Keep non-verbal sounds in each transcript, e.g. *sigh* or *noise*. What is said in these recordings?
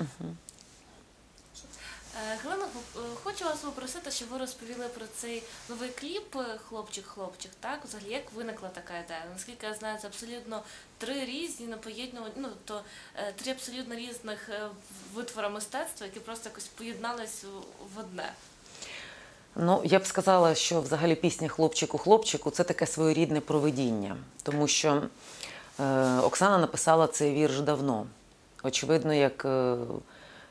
Е, Галина, е, хочу вас попросити, щоб ви розповіли про цей новий кліп е, Хлопчик-хлопчик. Так, взагалі, як виникла така ідея? Наскільки я знаю, це абсолютно три різні непоєднувані, ну тобто е, три абсолютно різних е, витвора мистецтва, які просто якось поєднались в- одне. Ну, я б сказала, що взагалі пісня Хлопчику хлопчику це таке своєрідне провидіння, тому що е, Оксана написала цей вірш давно. Очевидно, як е,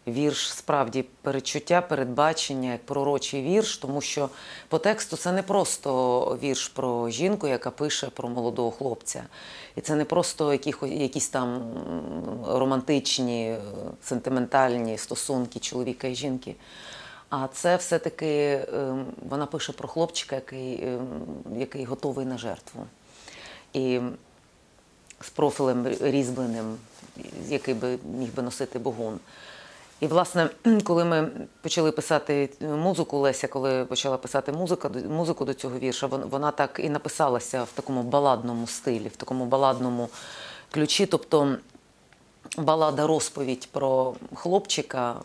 вірш справді передчуття, передбачення, як пророчий вірш, тому що по тексту це не просто вірш про жінку, яка пише про молодого хлопця. І це не просто якісь, якісь там романтичні, е, сентиментальні стосунки чоловіка і жінки. А це все-таки ем, вона пише про хлопчика, який, який готовий на жертву. І з профілем різьбленим, який би міг би носити богун. І, власне, *clears throat* коли ми почали писати музику, Леся, коли почала писати музику, музику до цього вірша, вона так і написалася в такому баладному стилі, в такому баладному ключі. Тобто балада розповідь про хлопчика,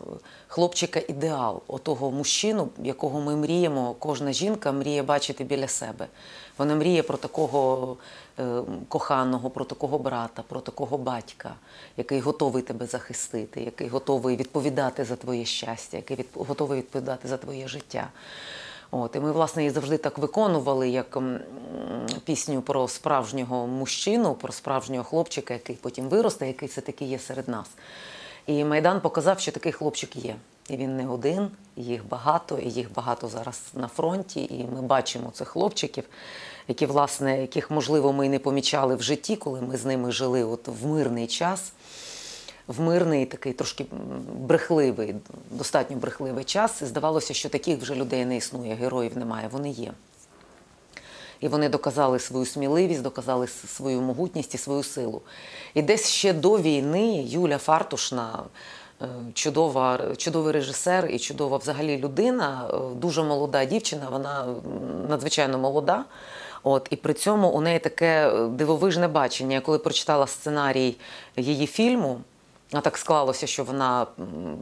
хлопчика ідеал, отого мужчину, якого ми мріємо, кожна жінка мріє бачити біля себе. Вона мріє про такого е, коханого, про такого брата, про такого батька, який готовий тебе захистити, який готовий відповідати за твоє щастя, який від, готовий відповідати за твоє життя. От, і ми, власне, її завжди так виконували, як пісню про справжнього мужчину, про справжнього хлопчика, який потім виросте, який все-таки є серед нас. І Майдан показав, що такий хлопчик є. І він не один, їх багато, і їх багато зараз на фронті. І ми бачимо цих хлопчиків, які, власне, яких, можливо, ми і не помічали в житті, коли ми з ними жили от в мирний час в мирний, такий трошки брехливий, достатньо брехливий час. І здавалося, що таких вже людей не існує, героїв немає. Вони є. І вони доказали свою сміливість, доказали свою могутність і свою силу. І десь ще до війни Юля Фартушна, е, чудова, чудовий режисер і чудова взагалі людина, е, дуже молода дівчина, вона надзвичайно молода. От, і при цьому у неї таке е, дивовижне бачення. Я коли прочитала сценарій її фільму, а так склалося, що вона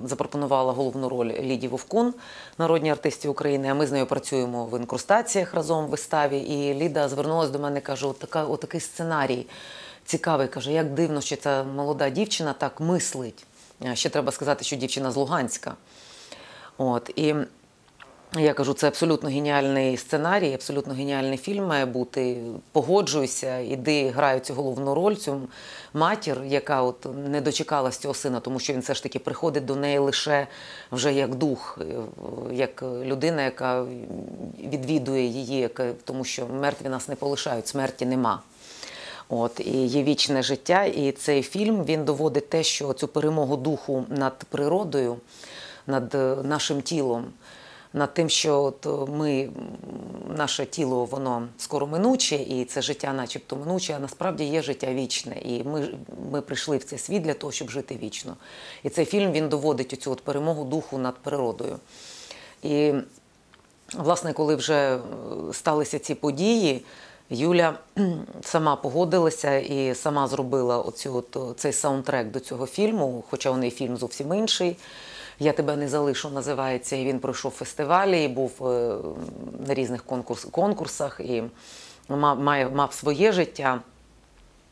запропонувала головну роль Ліді Вовкун, народній артисті України. А ми з нею працюємо в інкрустаціях разом в виставі. І Ліда звернулася до мене каже: от така, от сценарій цікавий. каже, як дивно, що ця молода дівчина так мислить. Ще треба сказати, що дівчина з Луганська. От, і я кажу, це абсолютно геніальний сценарій, абсолютно геніальний фільм має бути. Погоджуйся, іди граю цю головну роль, цю матір, яка от не дочекалась цього сина, тому що він все ж таки приходить до неї лише вже як дух, е, як людина, яка відвідує її, тому що мертві нас не полишають, смерті нема. От і є вічне життя, і цей фільм він доводить те, що цю перемогу духу над природою, над е, нашим тілом, над тим, що от е, ми, наше тіло, воно скоро минуче, і це життя, начебто, минуче, а насправді є життя вічне. І ми, ми прийшли в цей світ для того, щоб жити вічно. І цей фільм він доводить оцю от перемогу духу над природою. І Власне, коли вже е, сталися ці події, Юля сама погодилася і сама зробила оцю, от, цей саундтрек до цього фільму, хоча у неї фільм зовсім інший. Я тебе не залишу, називається. І він пройшов фестивалі, і був е, на різних конкурс, конкурсах і мав, мав своє життя.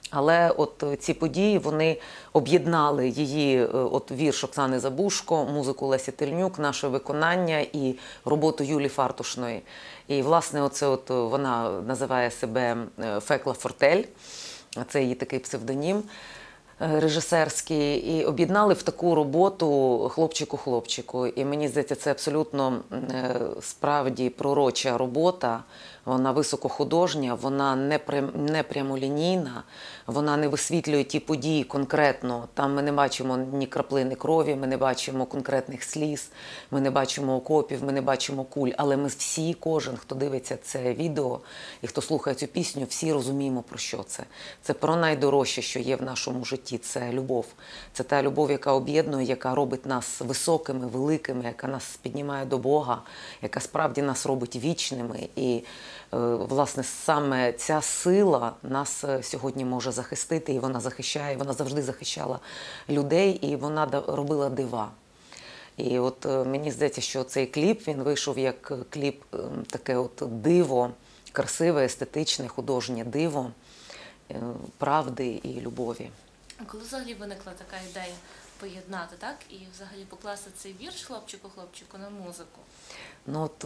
Але от е, ці події вони об'єднали її, е, от вірш Оксани Забушко, музику Лесі Тельнюк, наше виконання і роботу Юлі Фартушної. І власне, оце от вона називає себе Фекла Фортель, це її такий псевдонім режисерський, і об'єднали в таку роботу хлопчику-хлопчику. І мені здається, це абсолютно е, справді пророча робота. Вона високохудожня, вона не, прям, не прямолінійна, вона не висвітлює ті події конкретно. Там ми не бачимо ні краплини крові, ми не бачимо конкретних сліз, ми не бачимо окопів, ми не бачимо куль. Але ми всі, кожен, хто дивиться це відео і хто слухає цю пісню, всі розуміємо про що це. Це про найдорожче, що є в нашому житті. Це любов. Це та любов, яка об'єднує, яка робить нас високими, великими, яка нас піднімає до Бога, яка справді нас робить вічними. І власне саме ця сила нас е, сьогодні може захистити, і вона захищає, вона завжди захищала людей, і вона робила дива. І от е, мені здається, що цей кліп він вийшов як е, кліп, е, таке от диво, красиве, естетичне, художнє диво е, правди і любові. А Коли взагалі виникла така ідея поєднати, так? І взагалі покласти цей вірш хлопчику хлопчику на музику. Ну, от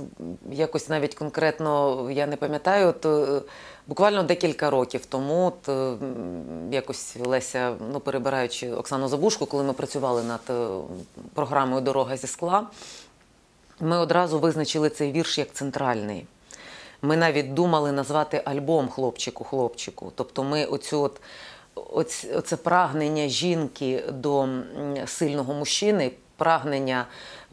якось навіть конкретно я не пам'ятаю. От, е, буквально декілька років тому, от, е, якось Леся, ну, перебираючи Оксану Забушку, коли ми працювали над е, програмою Дорога зі скла, ми одразу визначили цей вірш як центральний. Ми навіть думали назвати альбом хлопчику хлопчику. Тобто ми оцю от, оць, оце прагнення жінки до сильного мужчини, прагнення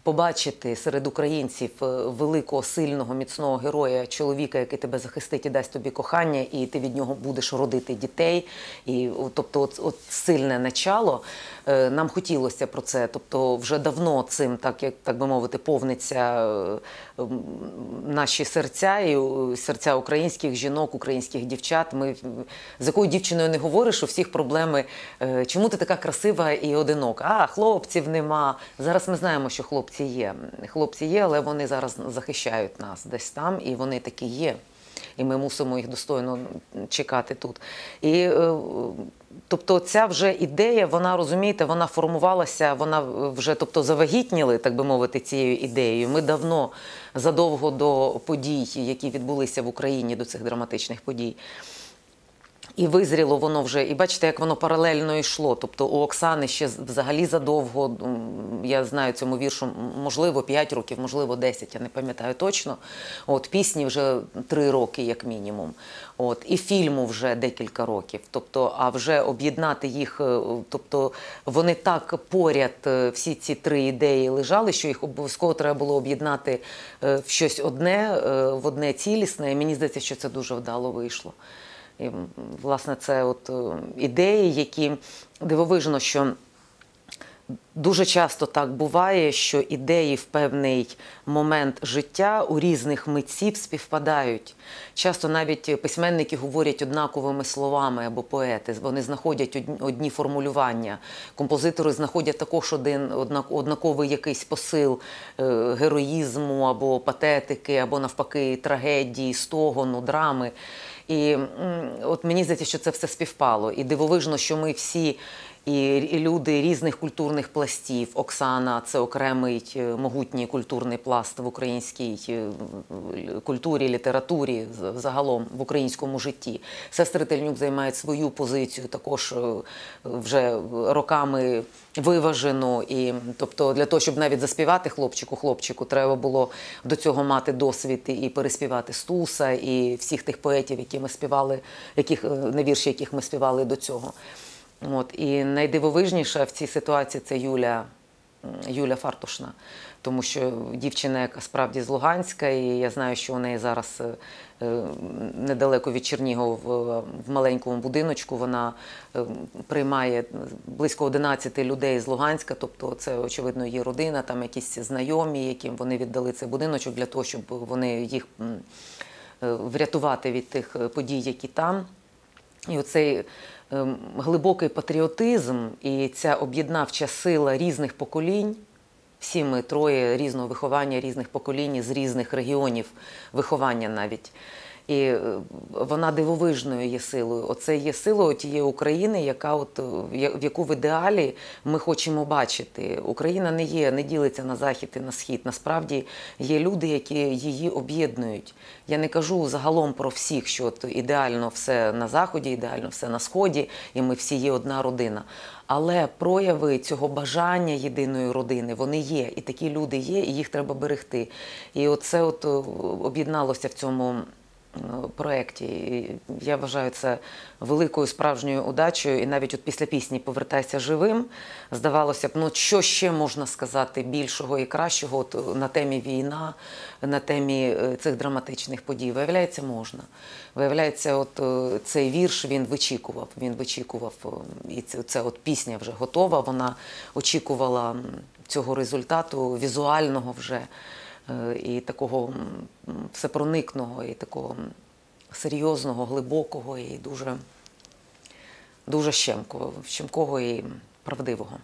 побачити серед українців е, великого, сильного, міцного героя, чоловіка, який тебе захистить і дасть тобі кохання, і ти від нього будеш родити дітей. І, тобто, от, от сильне начало. Е, Нам хотілося про це. Тобто, вже давно цим, так як так би мовити, повниться е, наші серця і серця українських жінок, українських дівчат. Ми з якою дівчиною не говориш, у всіх проблеми. Чому ти така красива і одинока? А хлопців нема. Зараз ми знаємо, що хлопці є. Хлопці є, але вони зараз захищають нас десь там, і вони такі є. І ми мусимо їх достойно чекати тут. І е, тобто ця вже ідея, вона розумієте, вона формувалася, вона вже тобто завагітніли, так би мовити, цією ідеєю. Ми давно задовго до подій, які відбулися в Україні, до цих драматичних подій. І визріло воно вже, і бачите, як воно паралельно йшло. Тобто у Оксани ще взагалі задовго, я знаю цьому віршу, можливо, 5 років, можливо, 10, я не пам'ятаю точно. От пісні вже 3 роки, як мінімум. От і фільму вже декілька років. Тобто, а вже об'єднати їх, е, тобто вони так поряд, е, всі ці три ідеї лежали, що їх обов'язково треба було об'єднати е, в щось одне, в одне цілісне. І мені здається, що це дуже вдало вийшло. І, власне, це от е, ідеї, які дивовижно, що дуже часто так буває, що ідеї в певний момент життя у різних митців співпадають. Часто навіть письменники говорять однаковими словами або поети. Вони знаходять одні- формулювання. Композитори знаходять також один однаковий якийсь посил е, героїзму або патетики, або навпаки трагедії, стогону, драми. І от мені здається, що це все співпало. І дивовижно, що ми всі. І люди різних культурних пластів. Оксана це окремий е, могутній культурний пласт в українській е, культурі, літературі, загалом в українському житті. Сестри Тельнюк займають свою позицію, також е, вже роками виважену. І тобто, для того, щоб навіть заспівати хлопчику, хлопчику, треба було до цього мати досвід і переспівати Стуса, і всіх тих поетів, які ми співали, яких на вірші, яких ми співали до цього. От і найдивовижніша в цій ситуації це Юля, Юля Фартушна, тому що дівчина, яка справді з Луганська, і я знаю, що у неї зараз е, недалеко від Чернігова в, маленькому будиночку. Вона е, приймає близько 11 людей з Луганська, тобто це очевидно її родина, там якісь знайомі, яким вони віддали цей будиночок для того, щоб вони їх е, врятувати від тих подій, які там. І оцей глибокий патріотизм і ця об'єднавча сила різних поколінь. Всі ми троє різного виховання, різних поколінь, з різних регіонів виховання навіть. І е, вона дивовижною є силою. Оце є силою тієї України, яка от е, в яку в ідеалі ми хочемо бачити. Україна не є, не ділиться на захід і на схід. Насправді є люди, які її об'єднують. Я не кажу загалом про всіх, що от ідеально все на заході, ідеально все на сході, і ми всі є одна родина. Але прояви цього бажання єдиної родини вони є, і такі люди є, і їх треба берегти. І оце от е, об'єдналося в цьому проєкті. Я вважаю це великою справжньою удачею. І навіть от після пісні Повертайся живим здавалося б, ну що ще можна сказати більшого і кращого от, е, на темі війна, на темі е, цих драматичних подій. Виявляється, можна. Виявляється, от е, цей вірш він вичікував. Він вичікував, е, і це, це от пісня вже готова. Вона очікувала цього результату візуального вже. Е, і такого всепроникного, і такого серйозного, глибокого, і дуже, дуже щемкого, щемкого і правдивого.